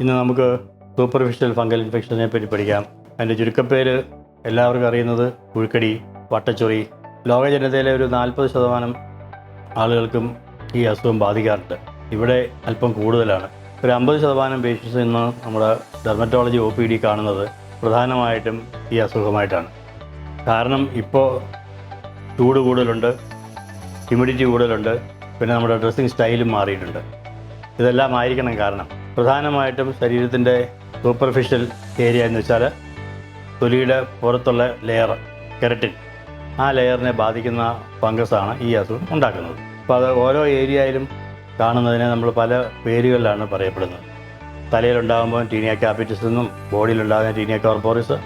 ഇന്ന് നമുക്ക് superficial fungal ഇൻഫെക്ഷനെ പറ്റി പഠിക്കാം. അതിന്റെ ചുരുക്കപ്പേര് എല്ലാവർക്കും അറിയുന്നത് പുഴുക്കടി വട്ടച്ചൊറി. ലോക ജനതയിലെ ഒരു നാൽപ്പത് ശതമാനം ആളുകൾക്കും ഈ അസുഖം ബാധിക്കാറുണ്ട്. ഇവിടെ അല്പം കൂടുതലാണ്. ഒരു അമ്പത് ശതമാനം പേഷ്യൻസ് ഇന്ന് നമ്മുടെ ഡെർമറ്റോളജി ഒ പി ഡി കാണുന്നത് പ്രധാനമായിട്ടും ഈ അസുഖമായിട്ടാണ്. കാരണം ഇപ്പോൾ ചൂട് കൂടുതലുണ്ട് ഹ്യൂമിഡിറ്റി കൂടുതലുണ്ട് പിന്നെ നമ്മുടെ ഡ്രസ്സിങ് സ്റ്റൈലും മാറിയിട്ടുണ്ട്. ഇതെല്ലാം ആയിരിക്കണം കാരണം. പ്രധാനമായിട്ടും ശരീരത്തിന്റെ സൂപ്പർഫിഷ്യൽ ഏരിയ എന്ന് വെച്ചാൽ തൊലിയുടെ പുറത്തുള്ള ലെയർ കെരട്ടിൻ ആ ലെയറിനെ ബാധിക്കുന്ന ഫംഗസാണ് ഈ അസുഖം ഉണ്ടാക്കുന്നത്. അപ്പോൾ അത് ഓരോ ഏരിയയിലും കാണുന്നതിനെ നമ്മൾ പല പേരുകളിലാണ് പറയപ്പെടുന്നത്. തലയിലുണ്ടാകുമ്പോൾ ടീനിയ ക്യാപിറ്റിസ് എന്നും ബോഡിയിലുണ്ടാകുന്ന ടീനിയ കോർപ്പോറിസ്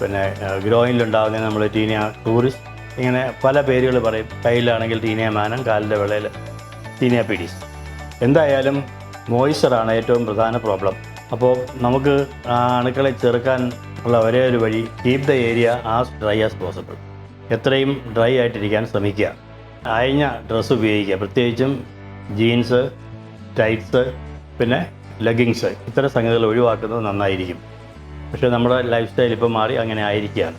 പിന്നെ ഗ്രോയിനിലുണ്ടാകുന്ന നമ്മൾ ടീനിയ ടൂറിസ് ഇങ്ങനെ പല പേരുകൾ പറയും. കയ്യിലാണെങ്കിൽ ടീനിയ മാനം കാലിന്റെ വിളയിൽ ടീനിയ പീഡീസ് എന്തായാലും മോയ്സ്ചറാണ് ഏറ്റവും പ്രധാന പ്രോബ്ലം. അപ്പോൾ നമുക്ക് അണുക്കളെ ചെറുക്കാൻ ഉള്ള ഒരേ ഒരു വഴി keep the area as dry as possible എത്രയും ഡ്രൈ ആയിട്ടിരിക്കാൻ ശ്രമിക്കുക. അയഞ്ഞ ഡ്രസ്സ് ഉപയോഗിക്കുക. പ്രത്യേകിച്ചും ജീൻസ് ടൈറ്റ്സ് പിന്നെ ലെഗിങ്സ് ഇത്തരം സംഗതികൾ ഒഴിവാക്കുന്നത് നന്നായിരിക്കും. പക്ഷേ നമ്മുടെ ലൈഫ് സ്റ്റൈൽ ഇപ്പോൾ മാറി അങ്ങനെ ആയിരിക്കുകയാണ്.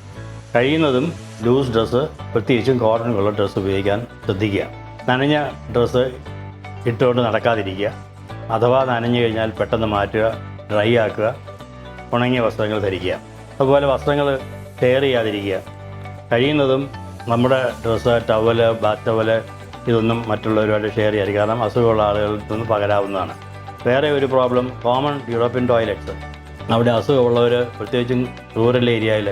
കഴിയുന്നതും ലൂസ് ഡ്രസ്സ് പ്രത്യേകിച്ചും കോട്ടൺ ഡ്രസ്സ് ഉപയോഗിക്കാൻ ശ്രദ്ധിക്കുക. നനഞ്ഞ ഡ്രസ്സ് ഇട്ടുകൊണ്ട് നടക്കാതിരിക്കുക. അഥവാ നനഞ്ഞു കഴിഞ്ഞാൽ പെട്ടെന്ന് മാറ്റുക ഡ്രൈ ആക്കുക ഉണങ്ങിയ വസ്ത്രങ്ങൾ ധരിക്കുക. അതുപോലെ വസ്ത്രങ്ങൾ ഷെയർ ചെയ്യാതിരിക്കുക. കഴിയുന്നതും നമ്മുടെ ഡ്രസ്സ് ടവൽ ബാത്ത് ടവൽ ഇതൊന്നും മറ്റുള്ളവരുമായിട്ട് ഷെയർ ചെയ്യാതെ കാരണം അസുഖമുള്ള ആളുകളിൽ നിന്ന് പകരാവുന്നതാണ്. വേറെ ഒരു പ്രോബ്ലം കോമൺ യൂറോപ്യൻ ടോയ്ലറ്റ്സ് അവിടെ അസുഖമുള്ളവർ പ്രത്യേകിച്ചും റൂറൽ ഏരിയയിൽ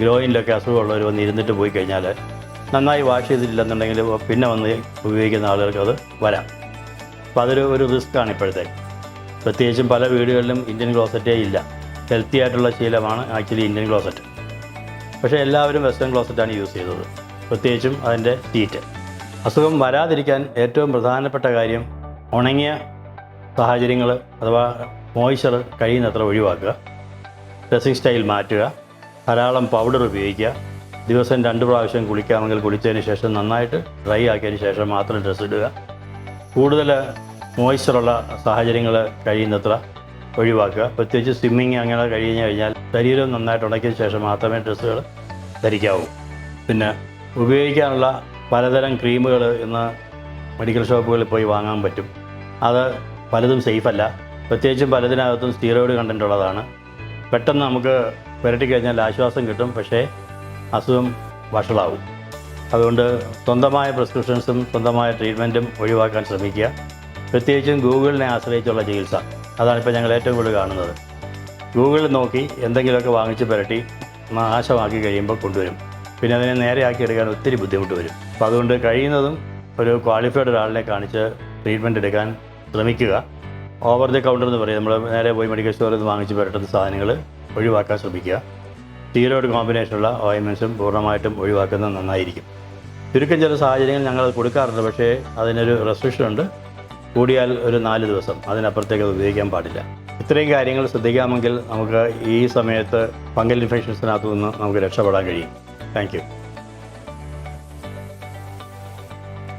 ഗ്രോയിനിലൊക്കെ അസുഖമുള്ളവർ വന്ന് ഇരുന്നിട്ട് പോയി കഴിഞ്ഞാൽ നന്നായി വാഷ് ചെയ്തിട്ടില്ലെന്നുണ്ടെങ്കിൽ പിന്നെ വന്ന് ഉപയോഗിക്കുന്ന ആളുകൾക്ക് അത് വരാം. അപ്പോൾ അതൊരു ഒരു ആണ് ഇപ്പോഴത്തെ. പ്രത്യേകിച്ചും പല വീടുകളിലും ഇന്ത്യൻ ക്ലോസറ്റേ ഇല്ല. ഹെൽത്തി ആയിട്ടുള്ള ശീലമാണ് ആക്ച്വലി ഇന്ത്യൻ ക്ലോസറ്റ് പക്ഷേ എല്ലാവരും വെസ്റ്റേൺ ക്ലോസറ്റാണ് യൂസ് ചെയ്തത്. പ്രത്യേകിച്ചും അതിന്റെ സീറ്റ് അസുഖം വരാതിരിക്കാൻ ഏറ്റവും പ്രധാനപ്പെട്ട കാര്യം ഉണങ്ങിയ സാഹചര്യങ്ങൾ അഥവാ മോയ്സ്ചർ കഴിയുന്നത്ര ഒഴിവാക്കുക. ഡ്രസ്സിംഗ് സ്റ്റൈൽ മാറ്റുക. ധാരാളം പൗഡർ ഉപയോഗിക്കുക. ദിവസം രണ്ട് പ്രാവശ്യം കുളിക്കാമെങ്കിൽ കുളിച്ചതിന് ശേഷം നന്നായിട്ട് ഡ്രൈ ആക്കിയതിന് ശേഷം മാത്രം ഡ്രസ്സ് ഇടുക. കൂടുതൽ മോയ്സ്ചറുള്ള സാഹചര്യങ്ങൾ കഴിയുന്നത്ര ഒഴിവാക്കുക. പ്രത്യേകിച്ച് സ്വിമ്മിങ് അങ്ങനെ കഴിഞ്ഞ് കഴിഞ്ഞാൽ ശരീരം നന്നായിട്ട് ഉണക്കിയ ശേഷം മാത്രമേ ഡ്രസ്സുകൾ ധരിക്കാവൂ. പിന്നെ ഉപയോഗിക്കാനുള്ള പലതരം ക്രീമുകൾ ഇന്ന് മെഡിക്കൽ ഷോപ്പുകളിൽ പോയി വാങ്ങാൻ പറ്റും. അത് പലതും സേഫല്ല പ്രത്യേകിച്ചും പലതിനകത്തും സ്റ്റീറോയിഡ് കണ്ടന്റ് ഉള്ളതാണ്. പെട്ടെന്ന് നമുക്ക് പുരട്ടി കഴിഞ്ഞാൽ ആശ്വാസം കിട്ടും. പക്ഷേ അസുഖം വഷളാവും. അതുകൊണ്ട് സ്വന്തമായ പ്രിസ്ക്രിപ്ഷൻസും സ്വന്തമായ ട്രീറ്റ്മെന്റും ഒഴിവാക്കാൻ ശ്രമിക്കുക. പ്രത്യേകിച്ചും ഗൂഗിളിനെ ആശ്രയിച്ചുള്ള ചികിത്സ. അതാണ് ഇപ്പോൾ ഞങ്ങൾ ഏറ്റവും കൂടുതൽ കാണുന്നത്. ഗൂഗിളിൽ നോക്കി എന്തെങ്കിലുമൊക്കെ വാങ്ങിച്ച് പുരട്ടി നാശമാക്കി കഴിയുമ്പോൾ കൊണ്ടുവരും. പിന്നെ അതിനെ നേരെയാക്കി എടുക്കാൻ ഒത്തിരി ബുദ്ധിമുട്ട് വരും. അപ്പോൾ അതുകൊണ്ട് കഴിയുന്നതും ഒരു ക്വാളിഫൈഡ് ഒരാളിനെ കാണിച്ച് ട്രീറ്റ്മെന്റ് എടുക്കാൻ ശ്രമിക്കുക. ഓവർ ദി കൗണ്ടർ എന്ന് പറയും. നമ്മൾ നേരെ പോയി മെഡിക്കൽ സ്റ്റോറിൽ നിന്ന് വാങ്ങിച്ച് പുരട്ടുന്ന സാധനങ്ങൾ ഒഴിവാക്കാൻ ശ്രമിക്കുക. സ്റ്റീറോയിഡ് കോമ്പിനേഷനുള്ള ഓയിൻമെൻസും പൂർണമായിട്ടും ഒഴിവാക്കുന്നത് നന്നായിരിക്കും. ചുരുക്കം ചില സാഹചര്യങ്ങളിൽ ഞങ്ങൾ കൊടുക്കാറുണ്ട് പക്ഷേ അതിനൊരു റെസ്ട്രിക്ഷൻ ഉണ്ട്. കൂടിയാൽ ഒരു നാല് ദിവസം അതിനപ്പുറത്തേക്ക് അത് ഉപയോഗിക്കാൻ പാടില്ല. ഇത്രയും കാര്യങ്ങൾ ശ്രദ്ധിക്കാമെങ്കിൽ നമുക്ക് ഈ സമയത്ത് ഫംഗൽ ഇൻഫെക്ഷൻസിനകത്തു നിന്ന് നമുക്ക് രക്ഷപ്പെടാൻ കഴിയും. താങ്ക്